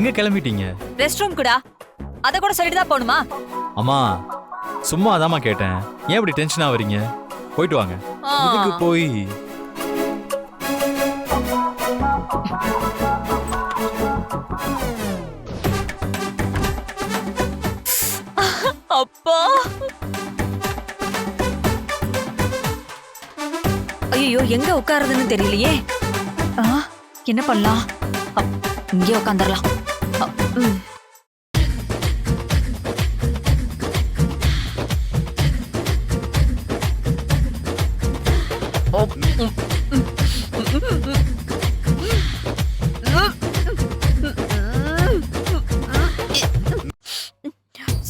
எங்க கிளம்பிட்டீங்க? Rest room கூடா. அத கூட சொல்லிட்டு தான் போகணுமா? அம்மா சும்மா அதாம்மா கேட்டேன். ஏன் இப்படி டென்ஷன் ஆவறீங்க போயிட்டு வாங்க. ஆ. இதுக்கு போய். அப்பா. ஐயோ எங்க உட்காருதுன்னு தெரியலையே. ஆ, என்ன பண்ணலாம்? அப், இங்கே உட்காந்துடலாம்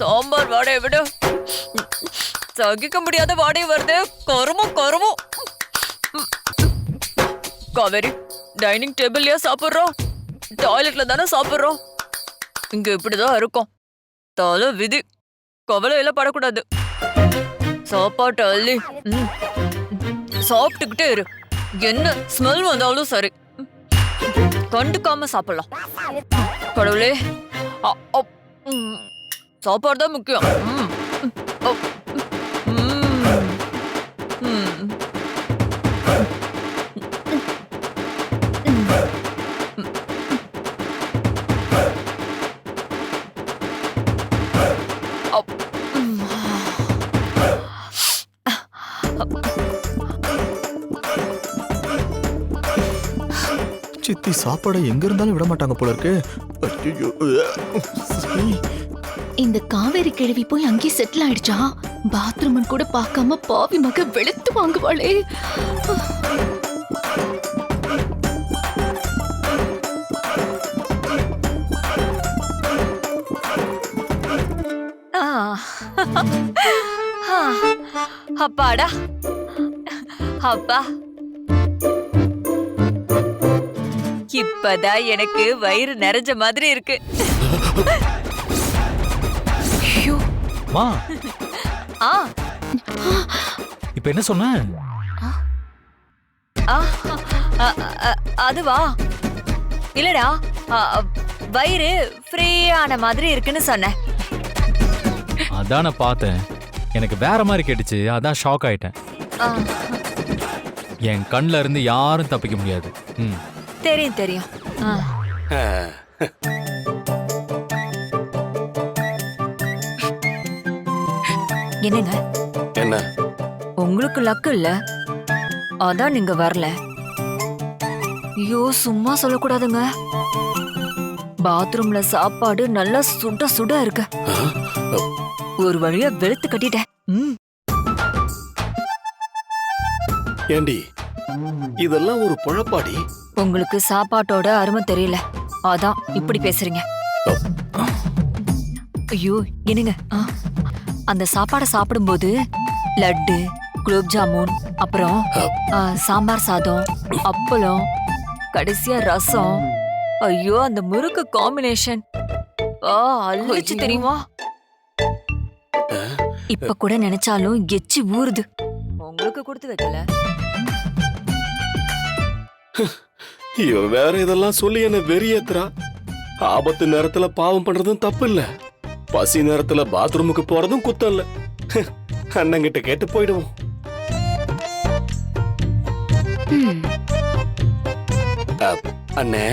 சாம்பார் வாடகை விட. சகிக்க முடியாத வாடகை வருது. கருமும் கருமும் காவேரி டைனிங் டேபிள்லயா சாப்பிடுறோம். டாய்லெட்ல தானே சாப்பிடுறோம். இங்க இப்படிதான் இருக்கும். தலை விதி. கவலையில படக்கூடாது. சாப்பாட்டு அள்ளி சாப்பிட்டுக்கிட்டே இரு. என்ன ஸ்மெல் வந்தாலும் சரி. கண்டுக்காம சாப்பிடலாம். கடவுளே. அப், சாப்பாடு தான் முக்கியம். சாப்பாடை எங்க இருந்தாலும் விட மாட்டாங்க போல இருக்கு. இந்த காவேரி கிழவி போய் அங்கேயே செட்டில் ஆயிடுச்சா? பாத்ரூம் கூட பார்க்காம பாவி மக வெளுத்து வாங்குவாளே. அப்பாடா. அப்பா. இப்பதான் எனக்கு வயிறு நிறைஞ்ச மாதிரி இருக்கு. ஐயோ. மா. ஆ. இப்ப என்ன சொன்ன? அதுவா? இல்லடா வயிறு ஃப்ரீயான மாதிரி இருக்குன்னு சொன்னேன். அதான் நான் பார்த்தேன். எனக்கு வேற மாதிரி கேட்டுச்சு. அதான் ஷாக் ஆயிட்டேன். ஆ, என் கண்ணுல இருந்து யாரும் தப்பிக்க முடியாது. ம். தெரியும் தெரியும். என்னங்க? என்ன? உங்களுக்கு லக்கு இல்ல? அதான் நீங்க வரல. ஐயோ சும்மா சொல்லக்கூடாதுங்க. பாத்ரூம்ல சாப்பாடு நல்லா சுட சுட இருக்கு. ஒரு வழியா வெளுத்து கட்டிட்டேன். ஏண்டி இதெல்லாம் ஒரு பொழப்பாடி. உங்களுக்கு சாப்பாட்டோட அருமை தெரியல. அதான் இப்படி பேசுறீங்க. ஐயோ என்னங்க? அந்த சாப்பாடை சாப்பிடும்போது லட்டு குலோப் ஜாமுன் அப்புறம் சாம்பார் சாதம் அப்பளம் கடைசியா ரசம். ஐயோ அந்த முறுக்கு காம்பினேஷன் ஆ அழிச்சு தெரியுமா? இப்ப கூட நினைச்சாலும் எச்சி ஊறுது. உங்களுக்கு கொடுத்து வைக்கல. இவ வேற இதெல்லாம் சொல்லி என்ன வெறியேத்துறா. ஆபத்து நேரத்துல பாவம் பண்றதும் தப்பு இல்ல பசி நேரத்துல பாத்ரூமுக்கு போறதும் குத்தம் இல்ல. அண்ணங்கிட்ட கேட்டு போயிடுவோம். அண்ணே.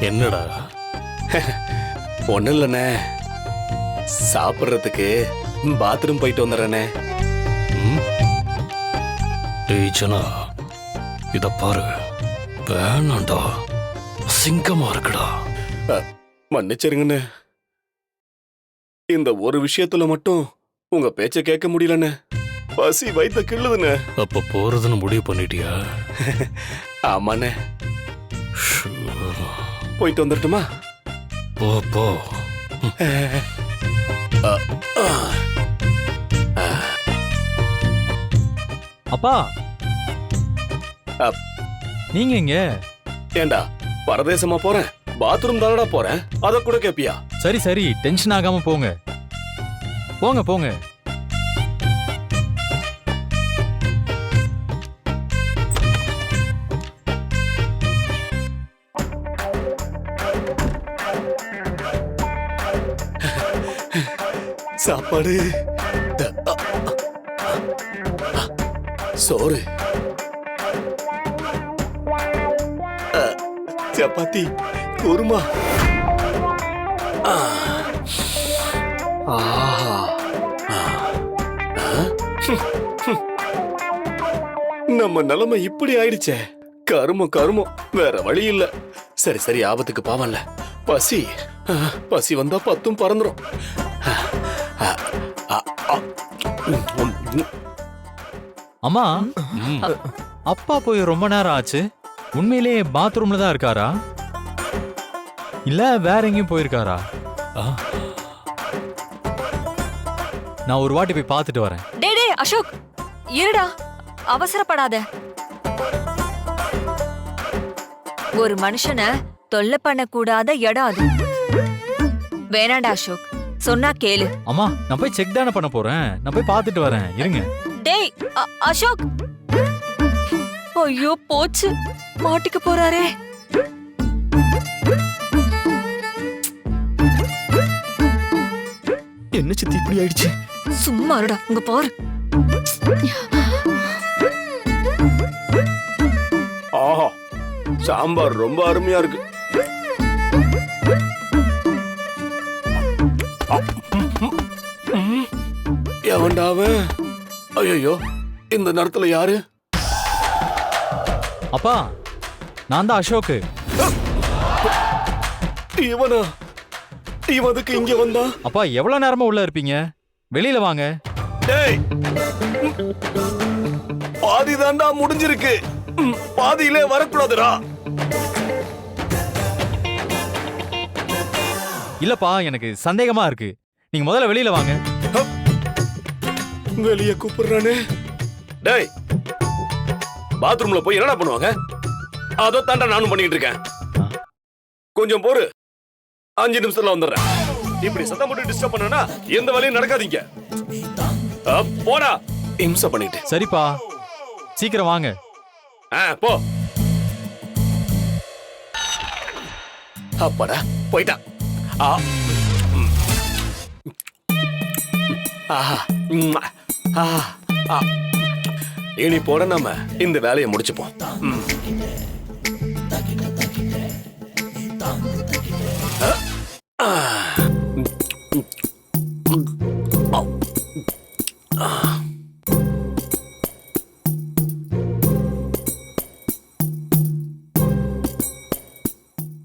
என்னடா? ஒண்ணு இல்லண்ணே. சாப்பிடுறதுக்கு பாத்ரூம் போயிட்டு வந்துடுறேனே ம்? டேய் ஜனா இத பாரு. வேணாண்டா. அசிங்கமா இருக்குடா. மன்னிச்சிருங்கண்ணே. இந்த ஒரு விஷயத்துல மட்டும் உங்க பேச்ச கேட்க முடியலண்ணே. பசி வயித்த கிள்ளுதுண்ணே. அப்ப போறதுன்னு முடிவு பண்ணிட்டியா? ஆமாண்ணே. போயிட்டு வந்துடட்டுமா போ போ. அப்பா. அப். நீங்க எங்க? ஏண்டா பரதேசமா போறேன்? பாத்ரூம் தானடா போறேன்? அத கூட கேப்பியா? சரி சரி டென்ஷன் ஆகாம போங்க. போங்க போங்க. சாப்பாடு. சோறு. சப்பாத்தி குருமா. நம்ம நிலைமை இப்படி ஆயிடுச்சே. கருமம் கருமம். வேற வழி இல்ல. சரி சரி ஆபத்துக்கு பாவம்ல பசி. பசி வந்தா பத்தும் பறந்துரும். ஆ, அம்மா. அப்பா போய் ரொம்ப நேரம் ஆச்சு. உண்மையிலேயே பாத்ரூம்ல தான் இருக்காரா? இல்ல வேற எங்கேயும் போயிருக்காரா? நான் ஒரு வாட்டி போய் பார்த்துட்டு வரேன். டேய் டேய் அசோக் இருடா அவசரப்படாத. ஒரு மனுஷனை தொல்லை பண்ணக்கூடாத இடம் அது. வேணாண்டா அசோக் சொன்னா கேளு. அம்மா நான் போய் செக் தானே பண்ண போறேன். நான் போய் பார்த்துட்டு வரேன். இருங்க. டேய் அசோக். ஐயோ போச்சு. மாட்டிக்க போறாரே. என்ன சித்தி இப்படி ஆயிடுச்சு? சும்மா இருடா இங்க பாரு. ஆஹா சாம்பார் ரொம்ப அருமையா இருக்கு. எவன்டா அவன்? ஐயோ இந்த நேரத்துல யாரு? அப்பா நான் தான் அசோக்கு. இவனா? இவன் அதுக்கு இங்க வந்தா? அப்பா எவ்வளவு நேரமா உள்ள இருப்பீங்க? வெளியில வாங்க. டேய்! பாதி தாண்டா முடிஞ்சிருக்கு. பாதியிலே வரக்கூடாதுடா. இல்லப்பா எனக்கு சந்தேகமா இருக்கு. நீங்க முதல்ல வெளியில வாங்க. வெளிய கூப்பிடுறானே. டேய் பாத்ரூம்ல போய் என்னடா பண்ணுவாங்க? அதோ தாண்டா நானும் பண்ணிட்டு இருக்கேன். கொஞ்சம் பொறு அஞ்சு நிமிஷத்துல வந்துடுறேன். இப்படி சத்தம் போட்டு டிஸ்டர்ப் பண்ணனா எந்த வேலையும் நடக்காதீங்க. போடா. இம்சை பண்ணிட்டு. சரிப்பா. சீக்கிரம் வாங்க. ஆ போ. அப்பாடா போயிட்டான் ஆ. ஆஹா. இனி போட நாம இந்த வேலையை முடிச்சுப்போம்.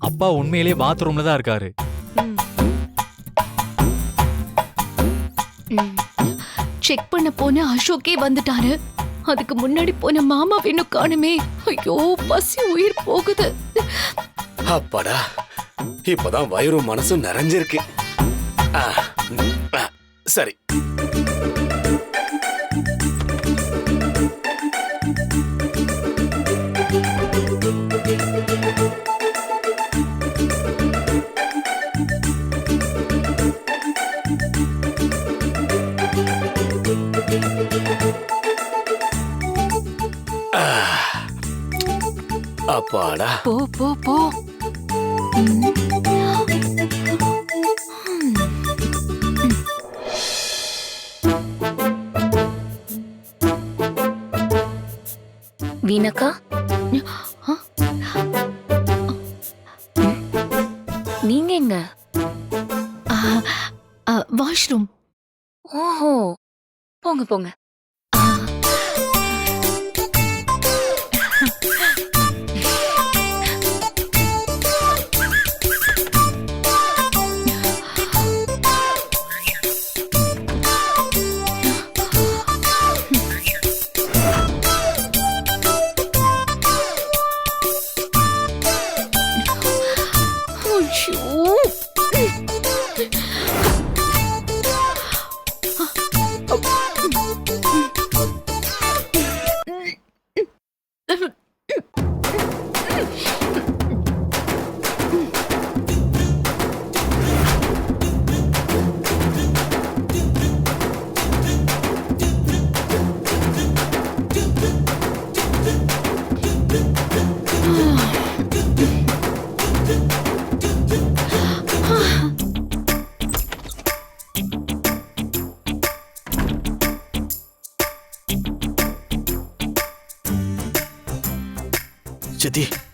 அப்பா உண்மையிலேயே பாத்ரூம்ல தான் இருக்காரு. செக் பண்ண போன அசோக்கே வந்துட்டாரு. அதுக்கு முன்னாடி போன மாமா இன்னும் காணுமே ஐயோ பசி உயிர் போகுது. அப்பாடா இப்பதான் வயிறும் மனசும் நிறைஞ்சிருக்கு. சரி. போ போ போ. வீணக்கா? நீங்க எங்க? வாஷ்ரூம். ஓஹோ. போங்க போங்க.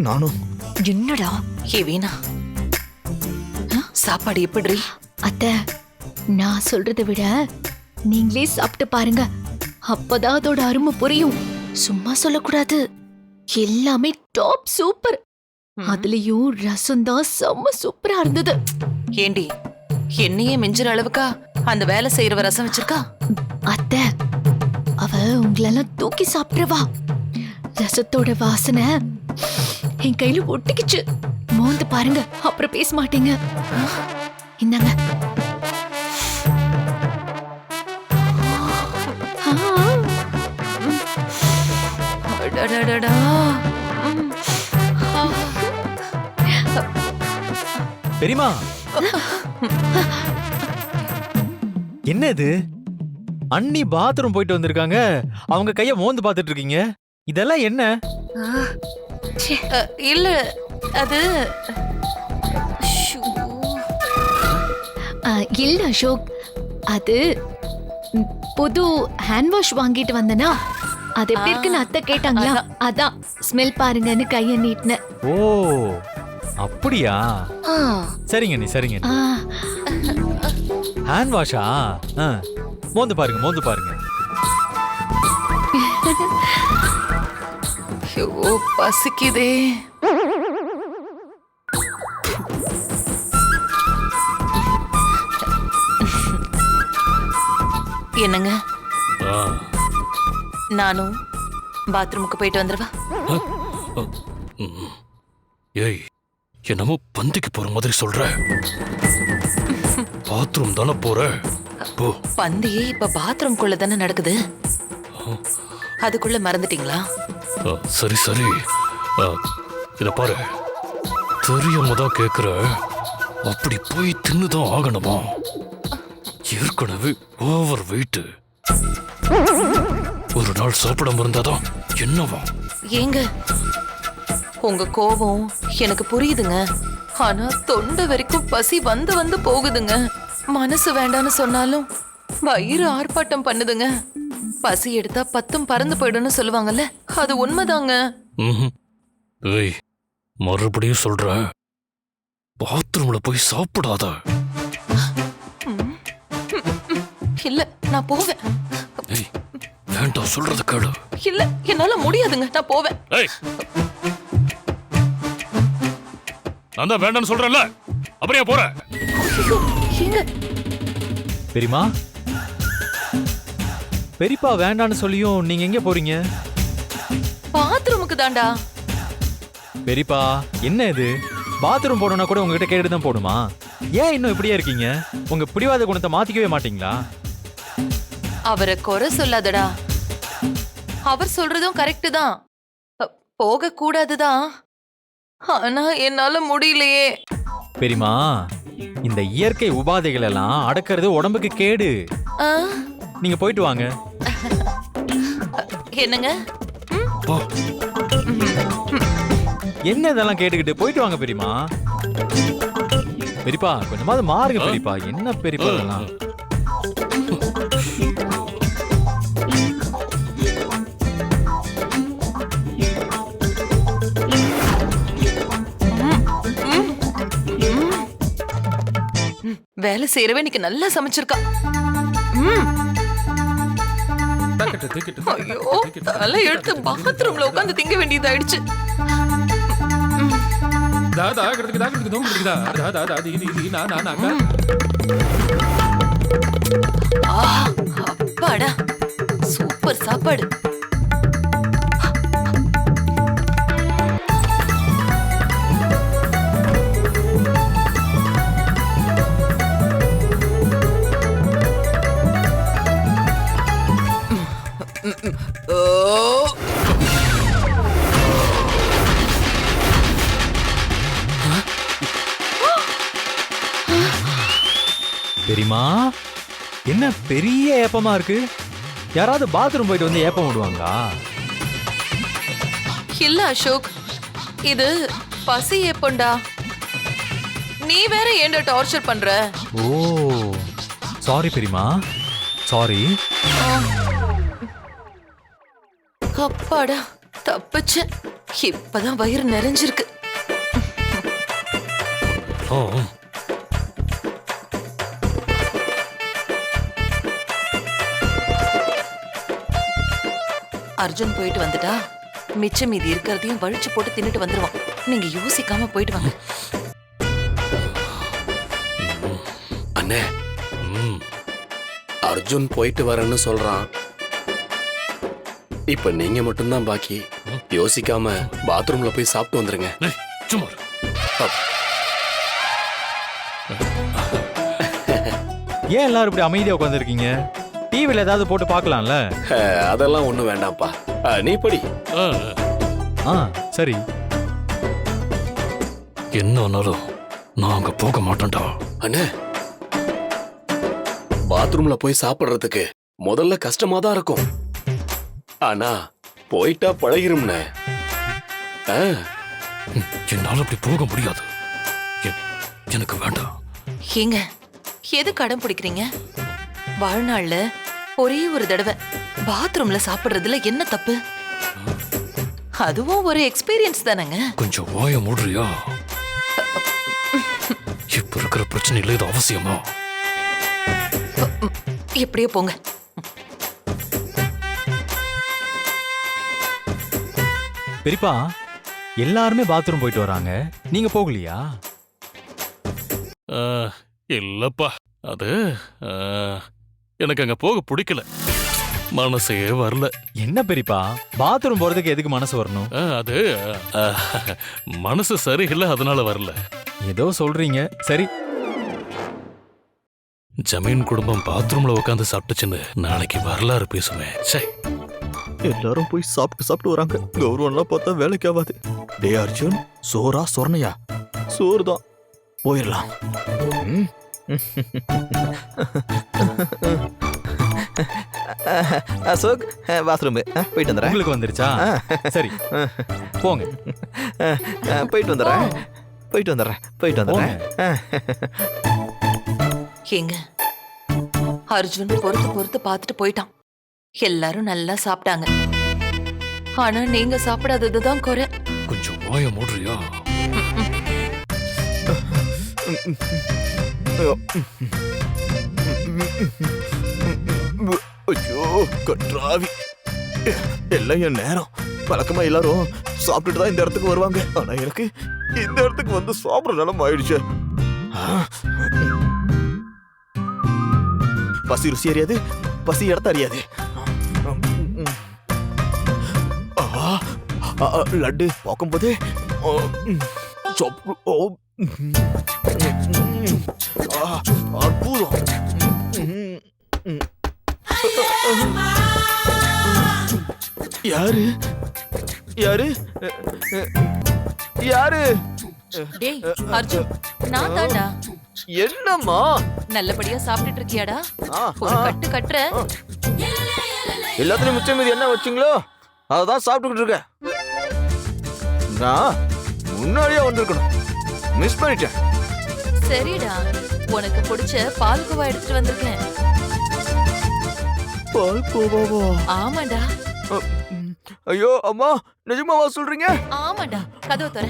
நானும். என்னடா? ஏ வீணா. சாப்பாடு எப்படி அத்த நான் சொல்றதை விட நீங்களே சாப்பிட்டு பாருங்க. அப்பதான் அதோட அருமை புரியும். சும்மா சொல்லக்கூடாது. எல்லாமே டாப் சூப்பர் அதுலயும் ரசம் தான் செம்ம சூப்பரா இருந்தது. ஏண்டி என்னையே மிஞ்சுற அளவுக்கா அந்த வேலை செய்யறவ ரசம் வச்சிருக்கா? அத்தை அவ உங்களெல்லாம் தூக்கி சாப்பிடுவா ரசத்தோட வாசனை என் கையில ஒட்டிக்கிச்சு. மோந்து பாருங்க. அப்புறம் பேச மாட்டீங்க. இந்தாங்க. பெரியமா என்ன இது? அண்ணி பாத்ரூம் போயிட்டு வந்திருக்காங்க. அவங்க கைய மோந்து பார்த்துட்டு இருக்கீங்க. இதெல்லாம் என்ன? இல்ல அது ஷூ. ஆ, இல்ல அசோக் அது புது ஹேண்ட் வாஷ் வாங்கிட்டு வந்தனா? அது எப்படி இருக்குன்னு அத்தை கேட்டாங்களா? அதான். ஸ்மெல் பாருங்கன்னு கைய நீட்டினேன். ஓ அப்படியா? ஆ. சரிங்க நீ சரிங்க ஹேண்ட் வாஷா ஆ. மோந்து பாருங்க மோந்து பாருங்க. ஐயோ பசிக்குதே என்னங்க நானும் பாத்ரூமுக்கு போயிட்டு ம். ஏய் என்னமோ பந்திக்கு போற மாதிரி சொல்ற பாத்ரூம் தானே போற போ பந்தியே இப்ப பாத்ரூம்குள்ள தானே நடக்குது அதுக்குள்ள மறந்துட்டீங்களா சரி சரி. ஆ, பாரு. தெரியாம தான் கேட்குற அப்படி போய் தின்னுதான் ஆகணுமா? ஏற்கனவே ஓவர் வெயிட்டு ஒரு நாள் சாப்பிடாம இருந்தாதான் என்னவா? ஏங்க உங்க கோபம் எனக்கு புரியுதுங்க. ஆனா தொண்டை வரைக்கும் பசி வந்து வந்து போகுதுங்க. மனசு வேண்டான்னு சொன்னாலும் வயிறு ஆர்ப்பாட்டம் பண்ணுதுங்க. பசி எடுத்தா பத்தும் பறந்து போயிடும்னு சொல்லுவாங்கல்ல அது உண்மைதாங்க. ஏய் மறுபடியும் சொல்றேன் பாத்ரூம்ல போய் சாப்பிடாத. இல்ல நான் போவேன். வேண்டாம் சொல்றது கேளு. இல்ல என்னால முடியாதுங்க நான் போவேன். நான் தான் வேண்டாம்னு சொல்றேன்ல. அப்படியே போற? ஐயோ, ஏங்க பெரியமா பெரியப்பா வேண்டான்னு சொல்லியும் நீங்க எங்க போறீங்க? பாத்ரூமுக்கு தாண்டா பெரியப்பா என்ன இது? பாத்ரூம் போடணும்னா கூட உங்ககிட்ட கேட்டு தான் போடுமா ஏன் இன்னும் இப்படியே இருக்கீங்க? உங்க பிடிவாத குணத்தை மாத்திக்கவே மாட்டீங்களா? அவரை குறை சொல்லாதடா. அவர் சொல்றதும் கரெக்ட் தான். போக கூடாதுதான் ஆனா என்னால முடியலையே. பெரியமா இந்த இயற்கை உபாதைகள் எல்லாம் அடக்கிறது உடம்புக்கு கேடு. ஆ, நீங்க போயிட்டு வாங்க. என்னங்க? என்ன இதெல்லாம் கேட்டுக்கிட்டு? போயிட்டு வாங்க பெரியமா பெரியப்பா கொஞ்சமாவது மாறுங்க பெரியப்பா. என்ன பெரியப்பா இதெல்லாம்? வேலை செய்யறவே இன்னைக்கு நல்லா சமைச்சிருக்கா. ம். ஐயோ தலை எடுத்து பாத்ரூம்ல உட்காந்து திங்க வேண்டியதாயிடுச்சு. ஆ, அப்பாடா. சூப்பர் சாப்பாடு. பெரியமா என்ன பெரிய ஏப்பமா இருக்கு? யாராவது பாத்ரூம் போயிட்டு வந்து ஏப்பம் விடுவாங்களா? இல்ல அசோக் இது பசி எப்பண்டா நீ வேற ஏன்டா டார்ச்சர் பண்ற? ஓ சாரி பெரியமா சாரி அப்பாடா தப்பிச்சு இப்பதான் வயிறு நிறைஞ்சிருக்கு. ஓ. அர்ஜுன் போயிட்டு வந்துட்டா? மிச்சம் மீதி இருக்கிறதையும் வழிச்சு போட்டு தின்னுட்டு வந்துருவான். நீங்க யோசிக்காம போயிட்டு வாங்க. அண்ணே அர்ஜுன் போயிட்டு வரேன்னு சொல்றான். இப்ப நீங்க மட்டும்தான் பாக்கி. யோசிக்காம பாத்ரூம்ல போய் சாப்பிட்டு வந்துருங்க. சும்மா. ஏன் எல்லாரும் இப்படி அமைதியா உட்காந்துருக்கீங்க டிவில ஏதாவது போட்டு பார்க்கலாம்ல? அஹ், அதெல்லாம் ஒண்ணும் வேண்டாம்ப்பா. அஹ், நீ படி. ஆ, ஆ சரி. என்ன ஆனாலும் நான் அங்க போக மாட்டேன்டா. அண்ணே. பாத்ரூம்ல போய் சாப்பிடுறதுக்கு முதல்ல கஷ்டமா தான் இருக்கும். ஆனா போயிட்டா பழகிரும்னே. ஆ, ம், என்னால அப்படி போக முடியாது. எ- எனக்கு வேண்டாம். ஏங்க எது கடன் பிடிக்கிறீங்க? வாழ்நாள்ல ஒரே ஒரு தடவை. பாத்ரூம்ல சாப்பிடுறதுல என்ன தப்பு? அதுவும் ஒரு எக்ஸ்பீரியன்ஸ் தானேங்க. கொஞ்சம் வாய மூடுறியா? இப்ப இருக்கிற பிரச்சனையில இது அவசியமா? எப்படியோ போங்க. பெரியப்பா எல்லாருமே பாத்ரூம் போயிட்டு வராங்க. நீங்க போகலையா? இல்லப்பா. அது எனக்கு அங்க போக பிடிக்கல. மனசே வரல. என்ன பெரியப்பா? பாத்ரூம் போறதுக்கு எதுக்கு மனசு வரணும்? ஆ, அது ஆ, மனசு சரியில்லை அதனால வரல. ஏதோ சொல்றீங்க. சரி. ஜமீன் குடும்பம் பாத்ரூம்ல உட்காந்து சாப்பிட்டுச்சுன்னு நாளைக்கு வரலாறு பேசுவேன். சே எல்லாரும் போய் சாப்பிட்டு சாப்பிட்டு வராங்க. கௌரவம்லாம் பார்த்தா வேலைக்கு ஆகாது. டே அர்ஜுன் சோறா சொர்ணையா? சோறு தான் போயிடலாம். ம். அசோக் பாத்ரூம் போயிட்டு வந்துடுறேன். உங்களுக்கு வந்துருச்சா? சரி. போங்க. போயிட்டு வந்துடுறேன். போயிட்டு வந்துடுறேன். போயிட்டு வந்துடுறேன். ஏங்க. அர்ஜுன் பொறுத்து பொறுத்து பார்த்துட்டு போயிட்டான். எல்லாரும் நல்லா சாப்பிட்டாங்க. ஆனா நீங்க சாப்பிடாததுதான் குறை. கொஞ்சம் வாய மூடுறியா? ஐயோ. கற்றாவி எல்லாம் என் நேரம் வழக்கமா எல்லாரும் சாப்பிட்டுட்டு தான் இந்த இடத்துக்கு வருவாங்க ஆனா எனக்கு இந்த இடத்துக்கு வந்து சாப்பிட்ற நிலம் ஆயிடுச்சு பசி ருசி அறியாது பசி இடத்த அறியாது லட்டு பார்க்கும்போது போது சாப்பிடு ஓ அற்புதம். யாரு? யாரு? யாரு? டேய் அர்ஜுன் நான் தான்டா. என்னம்மா? நல்லபடியா சாப்பிட்டுட்டு இருக்கியாடா? ஒரு. கட்டு கட்டுற. எல்லாத்துலயும் மிச்சம் மீதி என்ன வச்சிங்களோ அததான் சாப்பிட்டுக்கிட்டு இருக்கேன். நான் முன்னாடியே வந்திருக்கணும். மிஸ் பண்ணிட்டேன். சரிடா. உனக்கு பிடிச்ச பால்கோவா எடுத்துட்டு வந்திருக்கேன். பால் கோவாவா? ஆமாடா. ஐயோ அம்மா நிஜமாவா சொல்றீங்க? ஆமாடா. கதவை தர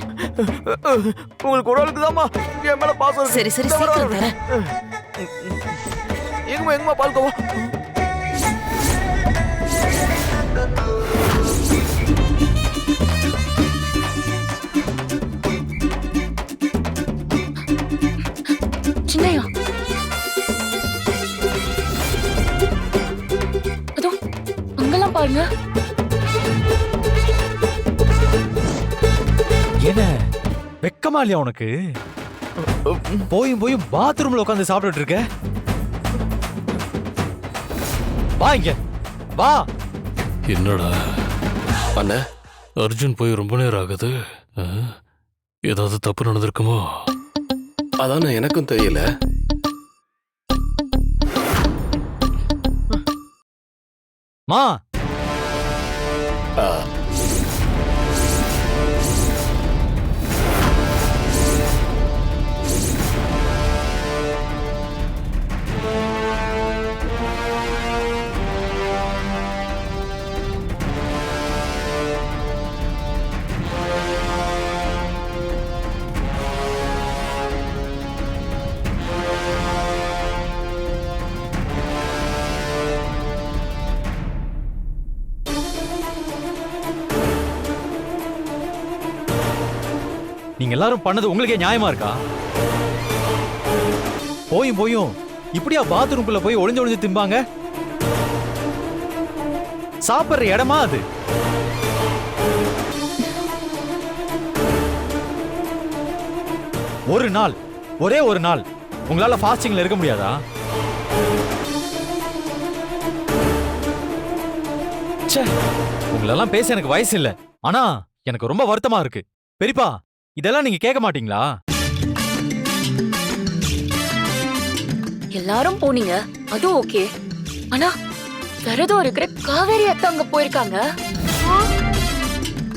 உங்களுக்கு ஒரு ஆளுக்கு தாம்மா என் மேல பாசம். சரி சரி சீக்கிரம். தர எங்கம்மா எங்கம்மா பால் பாருங்க. என்ன? வெக்கமா இல்லையா உனக்கு? போயும் போயும் பாத்ரூம்ல உட்காந்து சாப்பிட்டுட்டு இருக்க? வா இங்க. வா. என்னடா? அண்ணே. அர்ஜுன் போய் ரொம்ப நேரம் ஆகுது. ஆ? ஏதாவது தப்பு நடந்திருக்குமோ? அதானே எனக்கும் தெரியல. மா ஆ, நீங்க எல்லாரும் பண்ணது உங்களுக்கே நியாயமா இருக்கா? போயும் போயும். இப்படியா பாத்ரூம்குள்ள போய் ஒளிஞ்சு ஒளிஞ்சு திம்பாங்க? சாப்பிடுற இடமா அது? ஒரு நாள் ஒரே ஒரு நாள். உங்களால ஃபாஸ்டிங்ல இருக்க முடியாதா? ச்சே உங்களெல்லாம் பேச எனக்கு வயசு இல்ல. ஆனா எனக்கு ரொம்ப வருத்தமா இருக்கு. பெரியப்பா இதெல்லாம் நீங்க கேட்க மாட்டீங்களா? எல்லாரும் போனீங்க. அது ஓகே. ஆனா விரதம் இருக்கிற காவேரி அத்தை அங்க போயிருக்காங்க.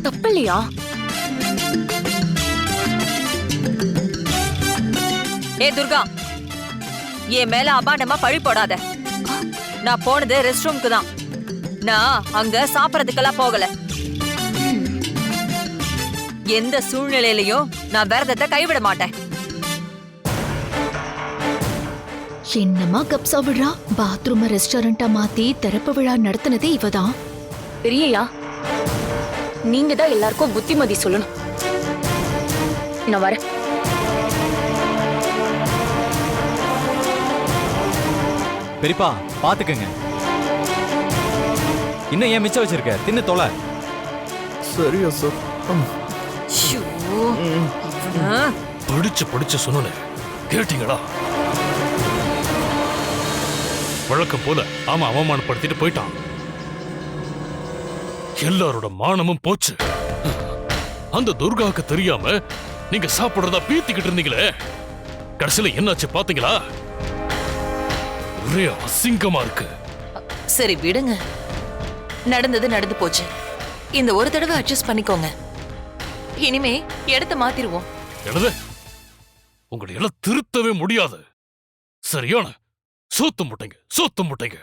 தப்பு இல்லையா ஏ துர்கா. என் மேல அபாண்டமா பழி போடாத. நான் போனது ரெஸ்ட் ரூம்க்கு தான். நான் அங்க சாப்பிடறதுக்கெல்லாம் போகல. எந்த சூழ்நிலையிலையும் நான் விரதத்தை கைவிட மாட்டேன். என்னமா கப்சா விழா பாத்ரூம ரெஸ்டாரண்டா மாத்தி திறப்பு விழா நடத்தினதே இவதான். பெரியயா நீங்க தான் எல்லாருக்கும் புத்திமதி சொல்லணும். நான் வரேன். பெரியப்பா பாத்துக்கங்க. இன்னும் ஏன் மிச்சம் வச்சிருக்க? தின்னு தொலை. சரியா சார். படிச்சு படிச்சு சொன்னேன். கேட்டீங்களா? வழக்கம் போல ஆமா அவமானப்படுத்திட்டு போயிட்டான். எல்லாரோட மானமும் போச்சு. அந்த துர்காவுக்கு தெரியாம நீங்க சாப்பிடுறதா பீத்திக்கிட்டு இருந்தீங்களே. கடைசியில என்னாச்சு பாத்தீங்களா? ஒரே அசிங்கமா இருக்கு. சரி விடுங்க. நடந்தது நடந்து போச்சு. இந்த ஒரு தடவை அட்ஜஸ்ட் பண்ணிக்கோங்க. இனிமே இடத்த மாத்திருவோம். எனது உங்களை எல்லாம் திருத்தவே முடியாது. சரியான சோத்து முட்டைங்க சோத்து முட்டைங்க.